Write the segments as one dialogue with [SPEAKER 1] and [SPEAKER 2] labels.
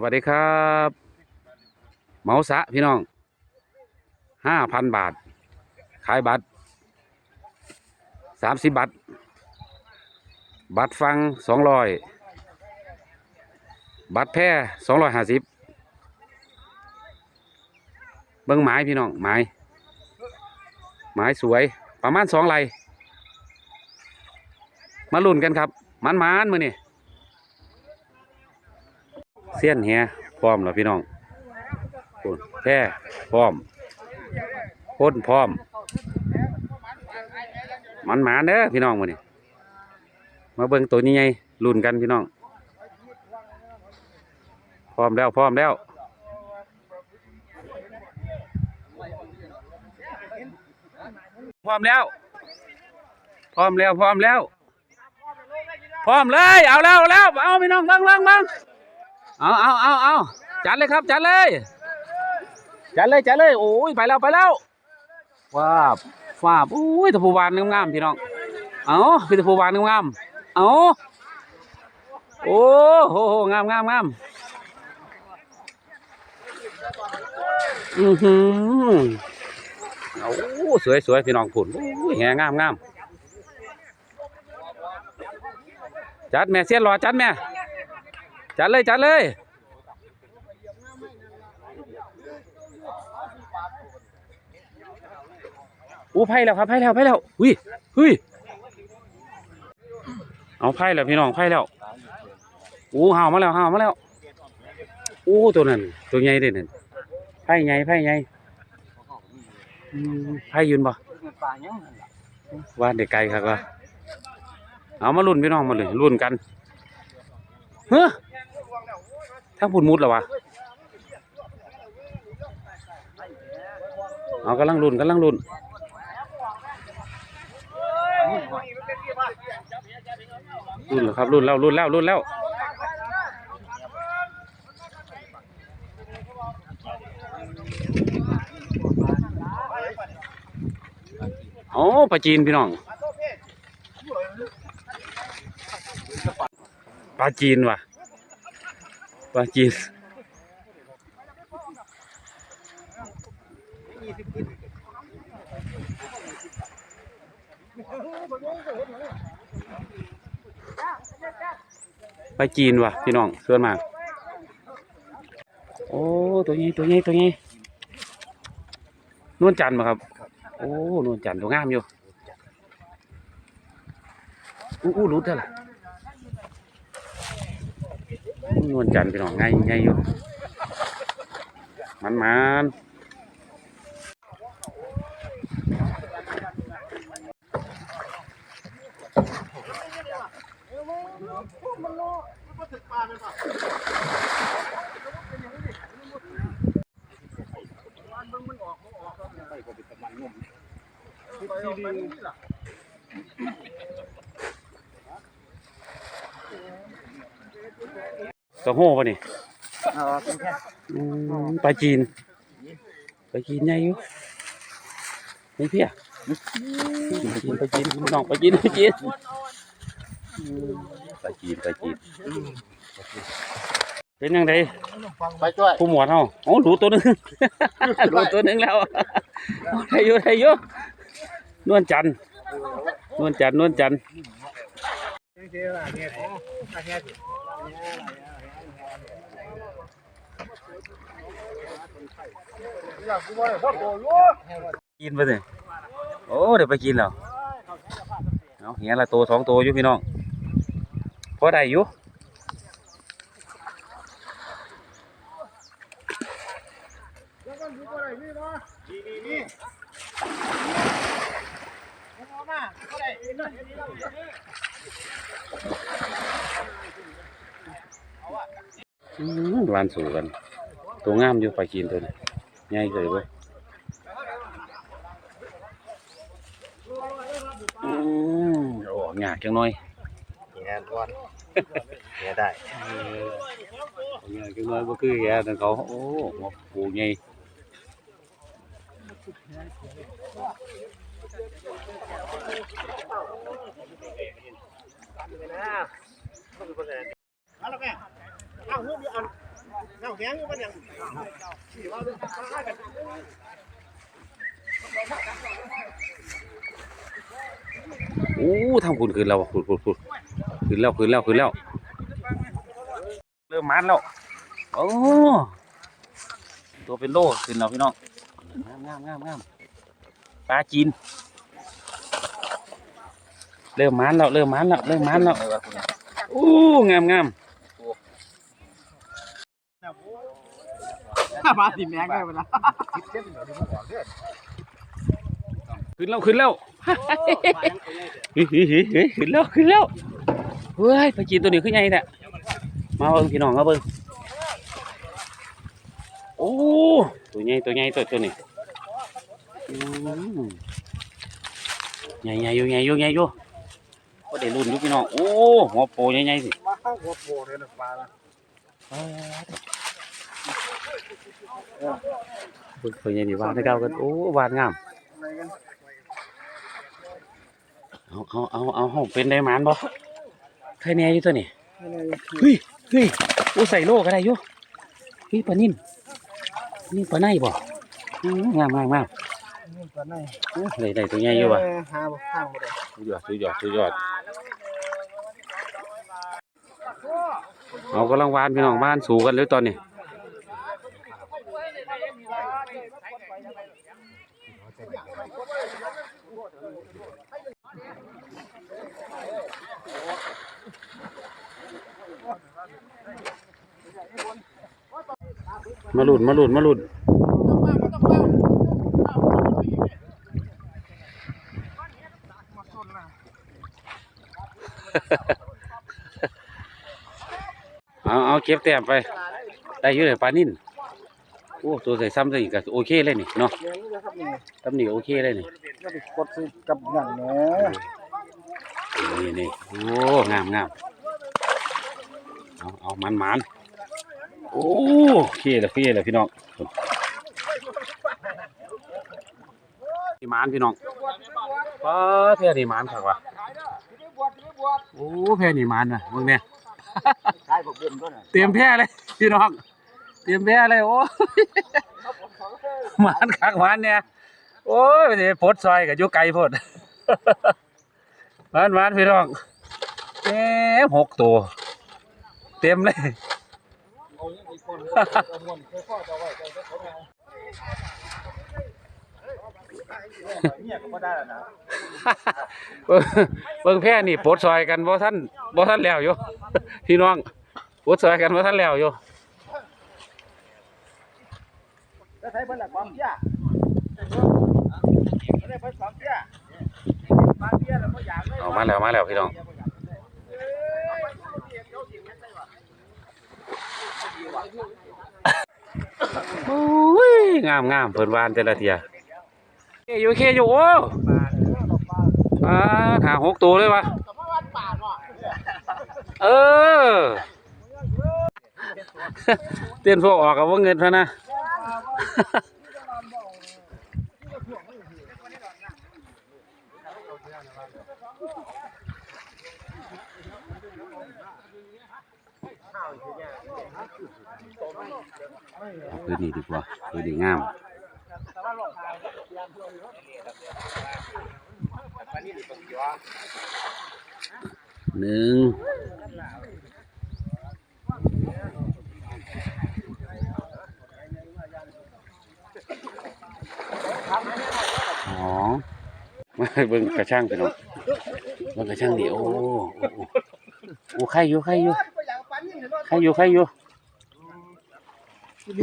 [SPEAKER 1] สวัสดีครับเมาสะพี่น้องห้าพันบาท ขายบัตรสามสิบบัตร บัตรฟังสองร้อยบัตรแพร่สองร้อยห้าสิบเบิ้งไม้พี่น้องไม้ไม้สวยประมาณสองไร่มาลุ้นกันครับมันมันมือนี่ เสี้ยนเฮียพร้อมแล้วพี่น้องโอ้แค่พร้อมพ้นพร้อม มันหมาเด้อพี่น้องมานี่มาเบิ่งตัวนี้ไงลุ้นกันพี่น้อง พร้อมแล้วพร้อมแล้วพร้อมแล้วพร้อมแล้วพร้อมแล้วพร้อมเลยเอาแล้วเอาแล้วเอาพี่น้องเบิ่งเบิ่งเบิ่ง เอาเอาเอาเอาจัดเลยครับจัดเลยจัดเลยจัดเลยโอ้ยไปแล้วไปแล้วว้าบว้าบอุ้ยตะพูวานงามๆพี่น้องเอาพี่ตะพูวานงามๆเอาโอ้โหงามงามงามอือหือเอาสวยสวยพี่น้องผุนโอ้ยแหงามงามจัดแม่เสียนรอจัดแม่ จัดเลยจัดเลยอู้ไพ่แล้วครับไพ่แล้วไพ่แล้วหุยหุยเอาไพ่แล้วพี่น้องไพ่แล้วอู้ห่าวมาแล้วห่าวมาแล้วอู้ตัวนั้นตัวใหญ่เด่นนั่นไพ่ใหญ่ไพ่ใหญ่อืมไพ่ยืนบ่ว่าเด็กไกลครับว่าเอามาลุ้นพี่น้องมาเลยลุ้นกันเฮ้อ ทั้งพุ่นมุดแล้วะเอากำลังลุ้นกำลังลุ้นรุ่นแล้วครับรุ่นแล้วรุ่นแล้วรุ่นแล้วโอ้ปลาจีนพี่น้องปลาจีนว่ะ ปลาจีนปลาจีนว่ะพี่น้องส่วนมาก โอ้ ตัวนี้ตัวนี้ตัวนี้นวลจันทร์มาครับ โอ้นวลจันทร์ตัวงามอยู่อู้อู้รู้เท่าไหร่ นวลจันทร์พี่น้องไงไงอยู่มันมัน สะโห่ปะนี่อืมปลาจีนปลาจีนใหญ่อยู่นี่เพี่ยปลาจีนปลาจีนน้องปลาจีนปลาจีนปลาจีนปลาจีนเป็นยังไง
[SPEAKER 2] ไปช่วย
[SPEAKER 1] ผู้หมวดเฮาโอ้รู้ตัวหนึงรู้ตัวหนึงแล้วไทยอยู่ไทยอยู่นวลจันทร์นวลจันทร์นวลจันทร์ กินไปสิโอ้เดี๋ยวไปกินแล้วเอาเหี้ยละตัวสองตัวอยู่พี่น้องพอได้อยู่หวานสู่กัน ตัวงามอยู่ไปกินตัวนี้ ใหญ่เลยเว้ยอืมโอ้หยากจังหน่อย
[SPEAKER 2] งานวัน เนี่ยได้
[SPEAKER 1] เออหยากจังหน่อยบ่คือแกนั่นเขาโอ้วปูใหญ่
[SPEAKER 2] เอาละแม่เอาหูมีอัน
[SPEAKER 1] โอ้ทางคุณขึ้นแล้วคุณคุณคุณขึ้นแล้วขึ้นแล้วขึ้นแล้ว เริ่มมันแล้วโอ้ตัวเป็นโลขึ้นแล้วพี่น้องงามงามงามงามปลาจีน เริ่มมันแล้วเริ่มมันแล้วเริ่มมันแล้วโอ้งามงาม
[SPEAKER 3] มาสิแมงได้ปะนะ
[SPEAKER 1] ขึ้นแล้วขึ้นแล้วเฮ้ยเฮ้ยเฮ้ยเฮ้ยขึ้นแล้วขึ้นแล้วเฮ้ยปลาจีนตัวนี้ขึ้นใหญ่แท้มาเบิ่งพี่น้องมาเบิ่งโอ้ตัวใหญ่ตัวใหญ่ตัวตัวนี้ใหญ่ใหญ่อยู่ใหญ่อยู่ใหญ่อยู่ก็ได้รุ่นอยู่พี่น้องโอ้หัวโปใหญ่ใหญ่สิ
[SPEAKER 3] มาหัวโผล่เลยนะปลา
[SPEAKER 1] เบิ่งตัวใหญ่นี่วานได้เก้ากันโอ้วานงามเอาเอาเอาเอาเอาเป็นได้หมานบ่ใครแน่อยู่ตัวนี้เฮ้ยเฮ้ยโอ้ใส่โลก็ได้อยู่เฮ้ยปลานิ่มนี่ปลาในบ่อื้องามงามงาม
[SPEAKER 3] ปลาไหน
[SPEAKER 1] ได้ได้ตัวใหญ่อยู่ว่ะ
[SPEAKER 3] หาข้างบ่ได้
[SPEAKER 1] สุดยอดสุดยอดสุดยอดเอากำลังวานพี่น้องบ้านสู่กันเลยตอนนี้ มาหลุดมาหลุดมาหลุดเอาเอาเก็บแต้มไป ได้ยู่เลยปลานิ่นโอ้ตัวใส่ซ้ำใส่อีกก็โอเคเลยนี่เนาะ
[SPEAKER 3] เดี๋ยวนี้นะครับนี่
[SPEAKER 1] ซ้ำนี่โอเคเลยนี่
[SPEAKER 3] กดซื้อกับหนังเนาะ
[SPEAKER 1] นี่นี่โอ้งามงามเอาเอามันมัน โอ้เคเลยโอเคเลยพี่น้องพี่มานพี่น้องป้าแพร่นี่มานครับว่ะโอ้แพร่นี่มานนะมึงเนี่ย
[SPEAKER 3] ใช่ผมเบิ่มด้วยนะ
[SPEAKER 1] เตรียมแพร่เลยพี่น้อง เตรียมแพร่เลยโอ้ยหมานคักมานเนี่ยโอ้ยไปสิพดซอยกับยุไก่พดมานมานพี่น้องเต็มหกตัว เต็มเลย
[SPEAKER 3] เอาอย่างอีกคนเนค่ยๆเอาไว้ใจเขาแมวเนี่ยก็บ่ได้แล้วนะ
[SPEAKER 1] เบิ่งเบิ่งแพ่นี่ปลดซอยกันบ่ท่านบ่ท่านแล้วอยู่ พี่น้องปลดซอยกันบ่ท่านแล้วอยู่
[SPEAKER 3] แล้วใช้เพิ่นละความเพี้ยไม่ได้เพิ่นความเพี้ยความเพี้ยแล้วบ่อยากเลย
[SPEAKER 1] เอามาแล้วมาแล้วพี่น้อง โอ้ยงามงามเพิ่นวานแต่ละเทียเคอยู่เคอยู่โอ้อ่าหาหกตัวเลยวะเออ เต้นพวกออกกับว่าเงินเท่านะ คือนี่ดีกว่าคือดีงามหนึ่งสองมาเบิ่งกระช่างไปเนาะเบิ่งกระช่างนี่โอ้โอ้โอ้โอ้ใครอยู่ใครอยู่ใครอยู่ใครอยู่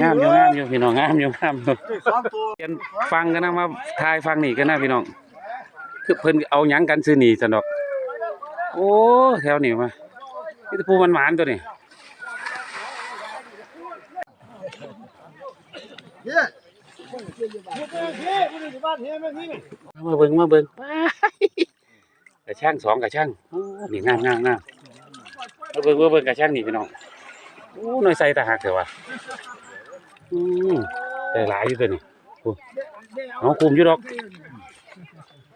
[SPEAKER 1] งามอยู่งามอยู่พี่น้องงามอยู่งามอยู่
[SPEAKER 3] สองตัว
[SPEAKER 1] เรียนฟังกันนะมาทายฟังนี่กันนะพี่น้องคือเพิ่นเอาหยังกันซื้อนี่สนดอกโอ้แถวนี้มานี่ตะปูมันหวานตัวนี้
[SPEAKER 3] เนี่ยบ้านเฮียแม่พี่นี่
[SPEAKER 1] มาเบิ่งมาเบิ่งว้ายกระช่างสองกระช่างโอ้นี่งามงามงามมาเบิ่งมาเบิ่งกระช่างนี่พี่น้องโอ้หน่อยใส่ตาหักเถอะวะ อืมได้หลายอยู่ตัวนี้โอ้เอาคุมอยู่ดอก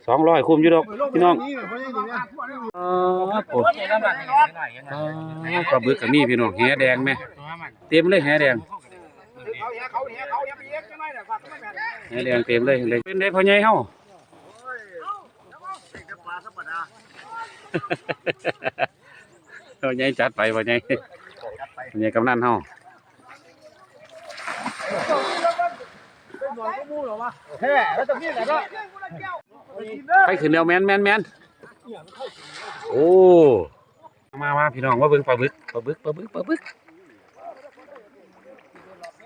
[SPEAKER 1] สองร้อยคุมอยู่ดอกพี่น้อง
[SPEAKER 3] นี่เพระนี่เนี่ย
[SPEAKER 1] อ๋อโอ้ปลาบึกกับมีพี่น้องแหแดงไหมเต็มเลยแหแดงแหแดงเต็มเลยเลยเป็นได้พอใหญ่เฮ้าพอใหญ่จัดไปพอใหญ่พอใหญ่กำนันเฮ้า
[SPEAKER 3] แฮ่แล้วตรงนี้แหละก็
[SPEAKER 1] ไปขึ้นแล้วแมนแมนแมนโอ้มามาพี่น้องว่าเบิ่งปลาบึกปลาบึกปลาบึกปลาบึก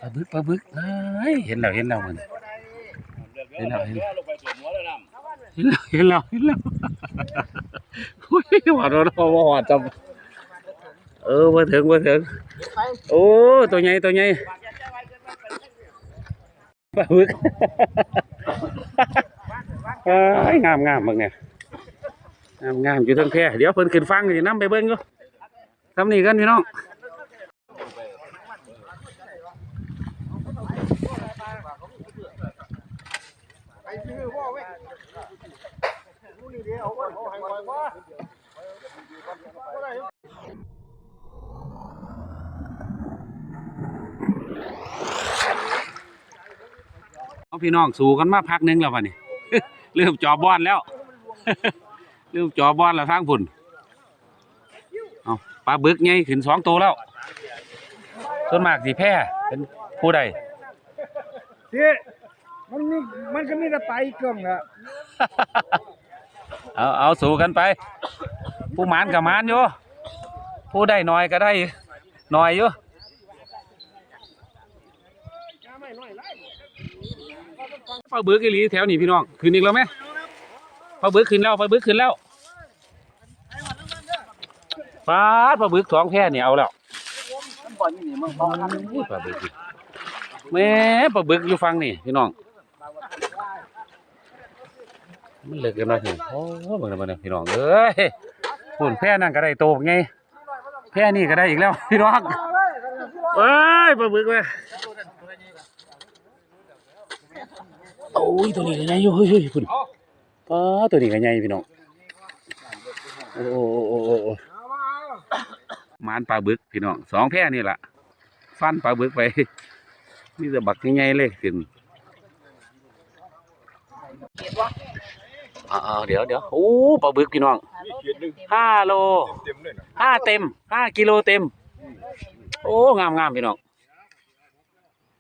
[SPEAKER 1] ปลาบึกปลาบึกเอ้ยเห็นแล้วเห็นแล้วมันเห็นแล้วเห็นแล้วเห็นแล้วเห็นแล้วเห็นแล้วโอ้ยหวานเราเราหวานจำเออมาถึงมาถึงโอ้ตัวใหญ่ตัวใหญ่ ปลาบึกเอ้ยงามงามเบิ่งเนี่ยงามงามอยู่เทั้งแพร่เดี๋ยวเพิ่นขึ้นฟังสินํไปเบิ่งอยู่ทำนี่กันพี่น้องเอา พี่น้องสู่กันมาพักหนึงแล้วบัดนี้เริ่มจอบอนแล้วเริ่มจอบอนแล้วทางพุ่นเอาปลาบึกไงขึ้นสองตัวแล้วส่วนมากสีแพร่เป็นผู้ใด
[SPEAKER 3] เจ๊มันมีมันก็มีแต่ไปเกลืองอะ
[SPEAKER 1] เอาเอาสู่กันไป ผู้หมานกับหมานอยู่ผู้ได้น้อยก็ได้น้อยอยู่ ปลาบึกอีหลีแถวนี้พี่น้องขึ้นอีกแล้วไหมปลาบึกขึ้นแล้วปลาบึกขึ้นแล้วปลาปลาบึกสองแพร่เนี่ยเอาแล้วปลาบึกอีกแม่ปลาบึกอยู่ฟังนี่พี่น้องมันเลิกกันแล้วนี่โอ้เบิ่งแล้วมันพี่น้องเอ้ยหุ่นแพร่นั่นก็ได้โตไงแพร่นี่ก็ได้อีกแล้วพี่น้องเอ้ยปลาบึกเว้ย โอ้ยตัวนี้ก็ใหญ่อยู่เฮ้ยเฮ้ยคุณปลาตัวนี้ก็ใหญ่พี่น้องโอ้โอ้โอ้โอ้โอ้หมานปลาบึกพี่น้องสองแพร่นี่ล่ะฟันปลาบึกไปนี่จะบักใหญ่ๆเลยขึ้นอ่าๆเดี๋ยวเดี๋ยวโอ้ปลาบึกพี่น้องห้าโลห้าเต็มห้ากิโลเต็ม โอ้งามงามๆพี่น้อง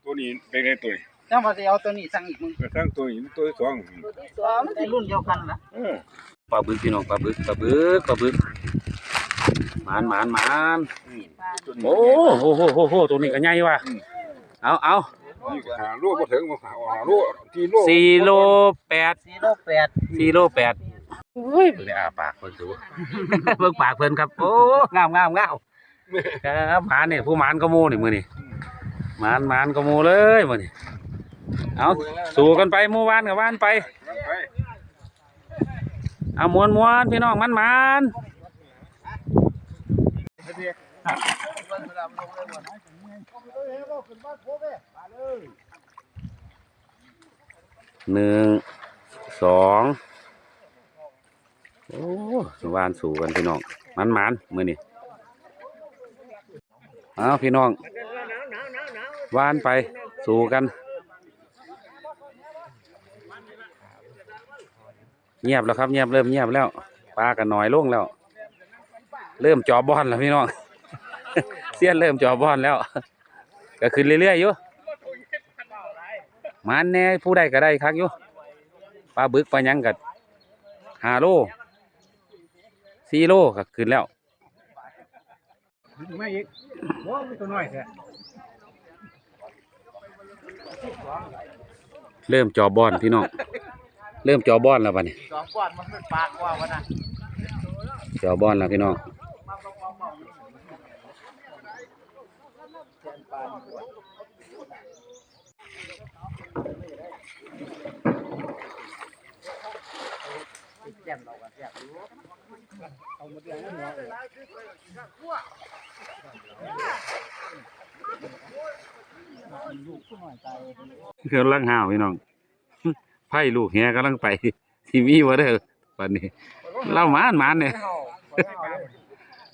[SPEAKER 4] ตัวนี้เป็นไงตัวนี้
[SPEAKER 3] จังว่าสิเอาตัวนี้สั่งอีกมึง
[SPEAKER 4] กระทั่งตัวนี้ตัวที่สอง
[SPEAKER 3] ตัวมันสิรุ่นเดียวกันล่ะ
[SPEAKER 4] เออ
[SPEAKER 1] ปลาบึกพี่น้องปลาบึกปลาบึกปลาบึกหมานหมานหมาน
[SPEAKER 4] ตัวนี้
[SPEAKER 1] โอ้โหโหโหโหตัวนี้ก็ใหญ่ว่ะเอาเอา
[SPEAKER 4] นี่ก็หาลูกก็ถึงมาหาหาลูกที่ลูก
[SPEAKER 1] สี่โลแปด
[SPEAKER 3] 4โล8
[SPEAKER 1] สี่โลแปดโอ้ยเบิ่งได้อาปากเพิ่นดูเบิ่งปากเพิ่นครับ โอ้งามงามงามครับหมานนี่ผู้หมานก็หมูนี่มื้อนี่หมานหมานก็หมูเลยมื้อนี่ เอาสู้กันไปมู่บ้านกับบ้านไป เอามวนมวนพี่น้องมันมานหนึ่งสองโอ้วานสู่กันพี่น้องมันมานมือนี่เอาพี่น้องวานไปสู่กัน เงียบแล้วครับเงียบเริ่มเงียบแล้วปลากันหน่อยลงแล้ว เริ่มจอบอลแล้วพี่น้องเสี้ยนเริ่มจอบอลแล้ว ก็ขึ้นเรื่อยๆอยู่มันแน่ผู้ใดก็ได้ครับอยู่ปลาบึกปลาหยังกัห้าโลสี่โลก็ขึ้นแล้ว
[SPEAKER 3] ไม่อีกโอ้มีตัวน้อยแท้
[SPEAKER 1] เริ่มจอบอลพี่น้อง เริ่มจอบอลแล้วบัดนี้
[SPEAKER 3] สองก้อนมันเป็นปากกว่าวันน่ะ
[SPEAKER 1] จอบอลแล้วพี่น้องกำลังห้าวพี่น้อง ไผ่ลูกแหกำลังไปทีวีวะเด้อปันนี้เล่ามานมานเนี่ย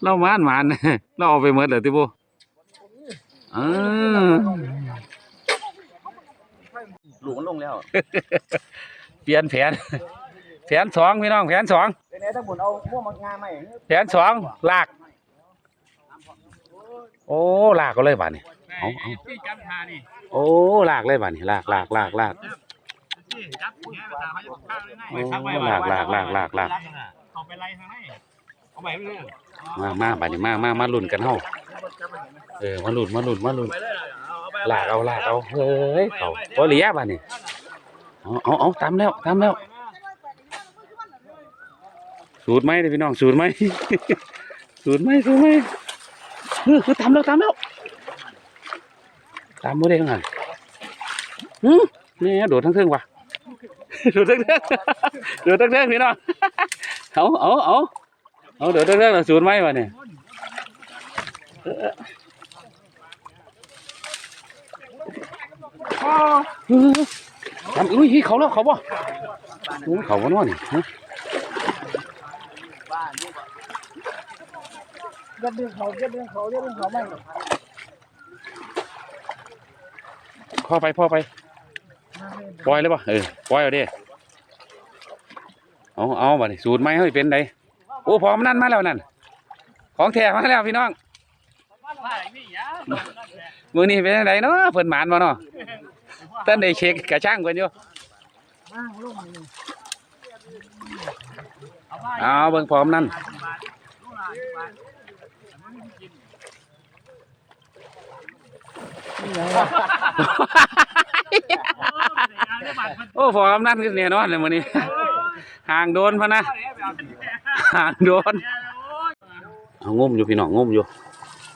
[SPEAKER 1] เล่ามานมานเนี่ยเราเอาไปหมดเลยที่บุเออแล้ว เปลี่ยนแผน แผนสองพี่น้องแผนสอง
[SPEAKER 3] เป็นไงทั้งหมดเอาม่วงมางานใหม่
[SPEAKER 1] แผนสองลาก โอ้ลากก็เลยบาดนี่เอาเอาโอ้ลากเลยบาดนี่ลากลากลากลาก โอ้ลากลากลากลากลาก
[SPEAKER 3] เอาไปไล่ทางไหนเอาไปไม่ได้
[SPEAKER 1] มามาบาดนี่มามามาลุ้นกันเฮาเออมาลุ้นมาลุ้นมาลุ้นลากเอาลากเอาเฮ้ยเขาบ่เหลียบาดนี่เอาเอาเอาตามแล้วตามแล้ว สูตรไหมเด้อพี่น้องสูตรไหมสูตรไหมสูตรไหมเออคือตามแล้วตามแล้วตามบ่ได้ยังไงหืมนี่โดดทั้งเทิงว่ะโดดทั้งเทิงโดดทั้งเทิงพี่น้องเอาเอาเอาเอาโดดทั้งเทิงแล้วสูตรไหมวะเนี่ยเออเออทำอุ้ยเขาแล้วเขาบ่อุ้ยเขาบ่เนอนนี่ฮะ
[SPEAKER 3] ยัดดึงเขายัดดึงเขายัดดึงเขาไม่
[SPEAKER 1] พ่อไปพ่อไป ปล่อยเลยป่ะเออปล่อยเอาดิเอาเอาบัดนี้สูตรไหมเฮ้ยเป็นไดโอ้พร้อมนั่นมาแล้วนั่น ของแท้มาแล้วพี่น้องมือนี้เป็นไดเนาะเพิ่นหมานมาเนาะต้นได้เช็คกระช่างเพิ่นอยู่เอาเบิ่งพร้อมนั่น โอ้พร้อมนั่นคือแน่นอนเลยมื้อนี้ ห่างโดนพะนะห่างโดนเอางมอยู่พี่น้องงมอยู่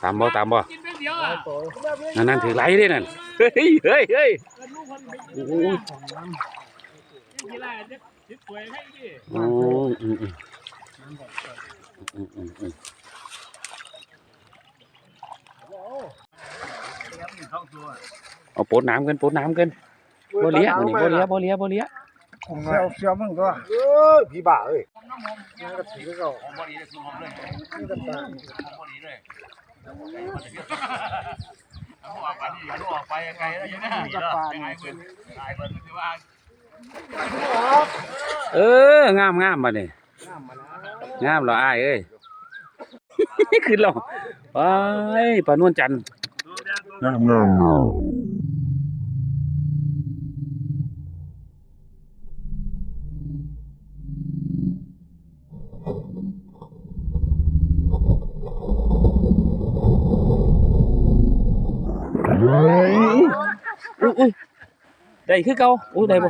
[SPEAKER 1] ตามบ่ตามบ่นั่นนั่นถือไหลเด้นั่นเฮ้ยเฮ้ยเฮ้ยโอ้ยโอ้ยอืมอืมอืมอืมอืมเอาปดน้ำกันปดน้ำกัน บเลี้ยบนี่บเลี้ยบเลี้ยบเลี้ย
[SPEAKER 3] เสียวเสียวมึงก็เออผีบ้าเอ้ยนี่ก็ผีก็ของบ่ดียคือ
[SPEAKER 2] ของเลย
[SPEAKER 3] งาองบ่ดีเลยเอา
[SPEAKER 5] ออ
[SPEAKER 3] กไปนี่เอาออก
[SPEAKER 5] ไปไกลแล้วยังไงยัง
[SPEAKER 3] ไง
[SPEAKER 5] เพิ่น
[SPEAKER 3] ตาย
[SPEAKER 1] เพิ่นอว่าเอองามงามมาเนี่ยงามเหรออายเอ้ยขึ้นหรอไปปานวนจันทร์
[SPEAKER 4] งามงาม
[SPEAKER 1] อุ้ยได้คือเก่าอุ้ยได้บ่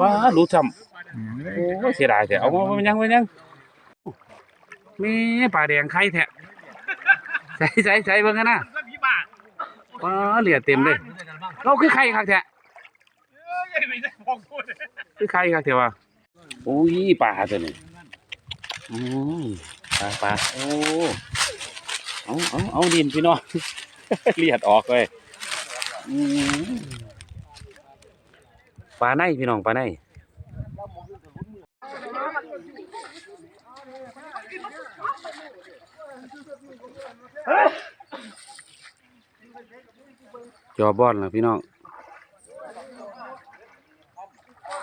[SPEAKER 1] ว้ารู้จำโอ้ยเสียดายแท้เอามามันยังมันยังมีปลาแดงไข่แท้ใส่ใส่ใส่เบิ่งกันนะว้าเหลือเต็มเลยเราคือไข่คักแท้คือไข่คักแท้ว่ะอุ้ยปลาตัวนี้อืมปลาปลาโอ้เอาเอาเอาดินพี่น้องเลียดออกเลย ปลาในพี่น้องปลาในจอบอนแล้วพี่น้อง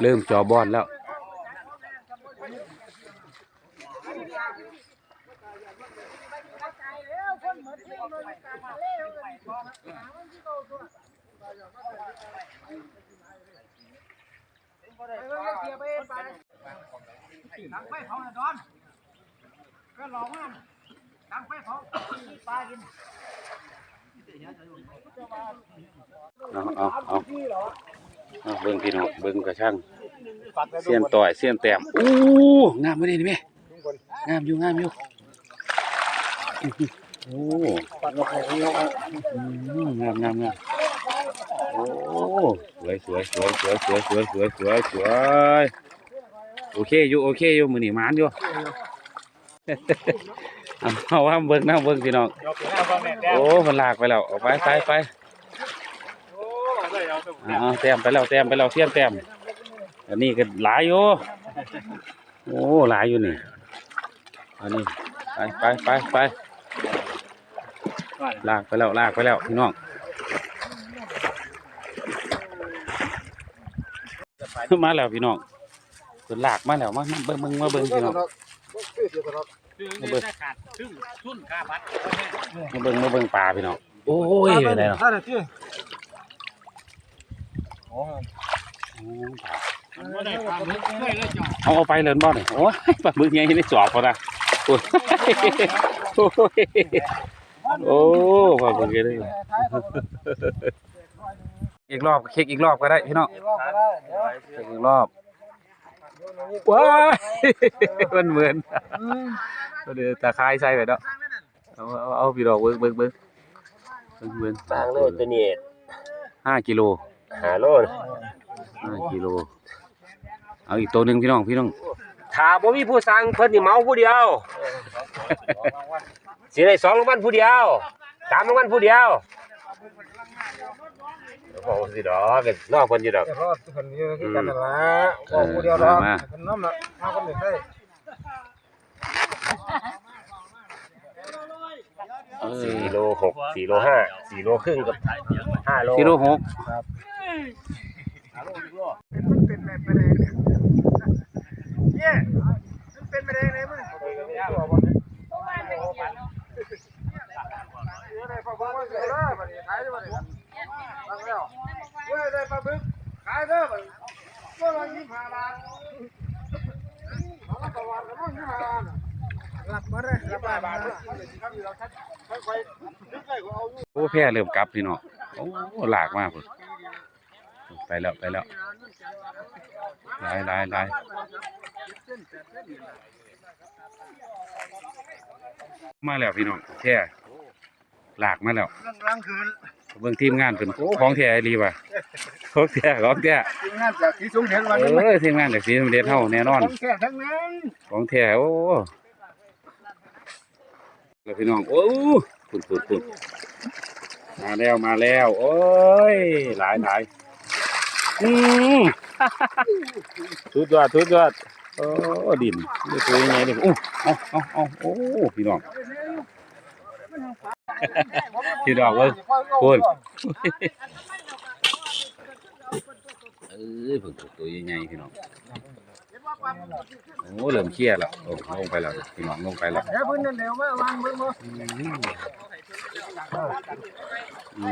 [SPEAKER 1] เริ่มจอบอนแล้ว
[SPEAKER 3] ดังไฟเผาน่ะดอนก็หลอกมันดังไฟเผาปลากิน
[SPEAKER 1] เอาเอาเอาเอาเบิ้งพี่น้องเบิ้งกระช่างเสียนต่อยเสียนแต้มอู้งามไม่ได้นี่แม่งามอยู่งามอยู่อื้อหือ โอ้อืมงามงามงามโอ้สวยสวยสวยสวยสวยสวยสวยสวยสวยโอเคอยู่โอเคอยู่มือหนีมานอยู่เอาเอาว่าเบิ้งนะเบิ้งพี่น้อง
[SPEAKER 3] ยกหน้าพ่อแม่แต้ม
[SPEAKER 1] โอ้มันลากไปแล้วเอาไปไปไป
[SPEAKER 3] โอ้เอาตัว
[SPEAKER 1] อ่าแต้มไปแล้วแต้มไปแล้วเสียนแต้มอันนี้ก็หลายอยู่โอ้หลายอยู่นี่อันนี้ไปไปไปไป ลากไปแล้วลากไปแล้วพี่น้องมาแล้วพี่น้องเพิ่นลากมาแล้วมามาเบิ่งเบิ่งมาเบิ่งพี่น้องมาเบิ่งมาเบิ่งมาเบิ่งปลาพี่น้องโอ้ยเป็นไงเนาะ
[SPEAKER 3] ท่านาที
[SPEAKER 1] เอาเอาไปเลยบ่นี่โอ้ยปลาหมึกใหญ่ในจอบพอนะโอ้ย โอ้ยโอ้ปลาหมึกใหญ่เลยอีกรอบเช็คอีกรอบก็ได้พี่น้องเช็คอีกรอบว้ายมันเหมือนเดี๋ยวตาคายใส่ไปเนาะเอาเอาเอาพี่ดอกเบิ่งเบิ่งเบิ่งเบิ่งเบิ่ง
[SPEAKER 2] บางโลตัวนี้
[SPEAKER 1] ห้ากิโล
[SPEAKER 2] หาโล
[SPEAKER 1] ห้ากิโลเอาอีกตัวหนึ่งพี่น้องพี่น้อง
[SPEAKER 2] ถ้าบ่มีผู้สั่งเพิ่นสิเหมาผู้เดียว สิได้สองรางวัลผู้เดียวสามรางวัลผู้เดียวบอกสิดอกกันนอกเพิ่นอยู่ดอก
[SPEAKER 3] รอดคนนี้คือกันนั่นละบอกผู้เดียวรอดคนน้ำละมาคนหนึ่งได้
[SPEAKER 1] เออ
[SPEAKER 2] สี่โลหกสี่โลห้าสี่โลครึ่งกับห้าโล
[SPEAKER 1] กิโลหก
[SPEAKER 3] มันเป็นแบบไม่ได้เนี่ยมันเป็นไม่ได้เลยมึง ขายเด้อบัดก็ละยี่สิบห้าบาทรับประวัติแล้วมั้งยี่สิบห้าบาทรับมาเลยรับมาบาทค่อยๆนึกได้ก็เอาอยู่
[SPEAKER 1] โอ้แพรเริ่มกลับพี่น้องโอ้หลากมากพุ่นไปแล้วไปแล้วหลายลายลาย มาแล้วพี่น้องแพร่หลากมาแล้ว
[SPEAKER 3] ลังคืน
[SPEAKER 1] เบิ่งทีมงานเป็นของแท้อีหลีว่ะของแท้ของแท้
[SPEAKER 3] ทีมงานจากที่สูงเห็นวัน
[SPEAKER 1] เอ
[SPEAKER 3] นี้
[SPEAKER 1] อทีมงานจากสีสมเด็จเฮาแน่นอน
[SPEAKER 3] ต้องแค่ทั้งนั้น
[SPEAKER 1] ของแท้โอ้แล้วพี่น้องโอ้พุ่นพุ่นพุ่นมาแล้วมาแล้ว โอ้ยหลายหลายอืมสุดยอดสุดยอด โอ้ดินนี่ตัวยังไงนี่โอ้เอาเอาเอาโอ้พี่น้องพี่น้องเว้ยคุณเอ้ยเพิ่งตัวใหญ่ๆพี่น้องโอ้เริ่มเครียดแล้วโอ้ลงไปแล้วพี่น้องลงไปแล้ว
[SPEAKER 3] เดี๋ยวพื้นนั่นเดี๋ยวมาวางมือมือ
[SPEAKER 1] อื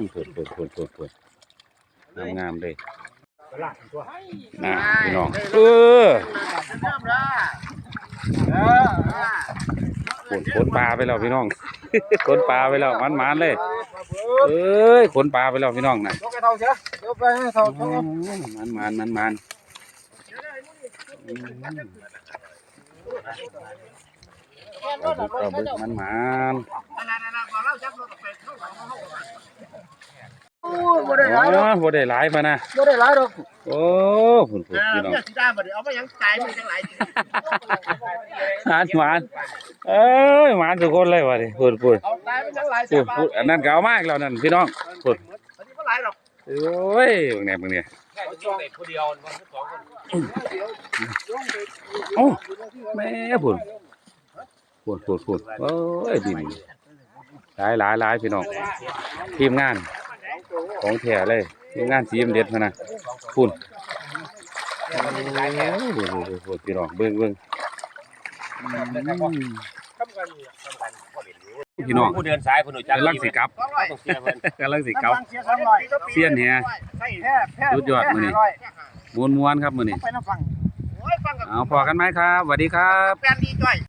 [SPEAKER 1] มเปิดเปิดเปิดเปิดเปิดงาม งามๆเลยนะพี่น้องเออขนขนปลาไปแล้วพี่น้องขนปลาไปแล้วมันมันๆเลยเอ้ยขนปลาไปแล้วพี่น้องน่ะ
[SPEAKER 3] ยกให้เท่าเสียเดี๋ยวไปให้เท่า
[SPEAKER 1] อื
[SPEAKER 3] เท่าม
[SPEAKER 1] มันมันมันมันอืมเอาบึกเอาบึกมันมัน
[SPEAKER 3] โอ้ย บ่ได้หลายดอก
[SPEAKER 1] อ๋อบ่ได้หลายมานะ
[SPEAKER 3] บ่ได้หลายดอก
[SPEAKER 1] โอ้ฝุ่นฝุ่นพี่น้อง
[SPEAKER 3] เนี่ยสิได้บ่ได้เอามาหยังตายมันจังหลาย
[SPEAKER 1] หานหวานเอ้ยหวานทุกคนเลยวะดิฝุ่นฝุ่น
[SPEAKER 3] เอาตายมันจังหลาย
[SPEAKER 1] ฝุ่นฝุ่นอันนั้นก็เอามากแล้วนั่นพี่น้องฝุ่น
[SPEAKER 3] อันนี้บ่หลายดอก
[SPEAKER 1] โอ้ยบางแหนบางเนี่ยโอ้แม่ฝุ่นฝุ่นฝุ่นฝุ่นโอ้ยดินหลายหลายหลายพี่น้องทีมงาน ของแท้เลยทีงานสีมเด็ดมานะฝุ่นโอ้โหพี่น้องเบิ่งเบิ่งพี่น้อง
[SPEAKER 2] ผู้เดินสายผู้หนุ่ยจัก
[SPEAKER 1] กำลังสิกลับกำลังสิกลับ
[SPEAKER 3] เสียสามร้อย
[SPEAKER 1] เสี้ยนแห
[SPEAKER 3] ใช่แท้แท้
[SPEAKER 1] สุดยอดมือนี้มวนมวนครับมือนี้
[SPEAKER 3] ไปน้ำฟังโอ้ยฟังกับ
[SPEAKER 1] เอาพอกันไหมครับสวัสดีครับ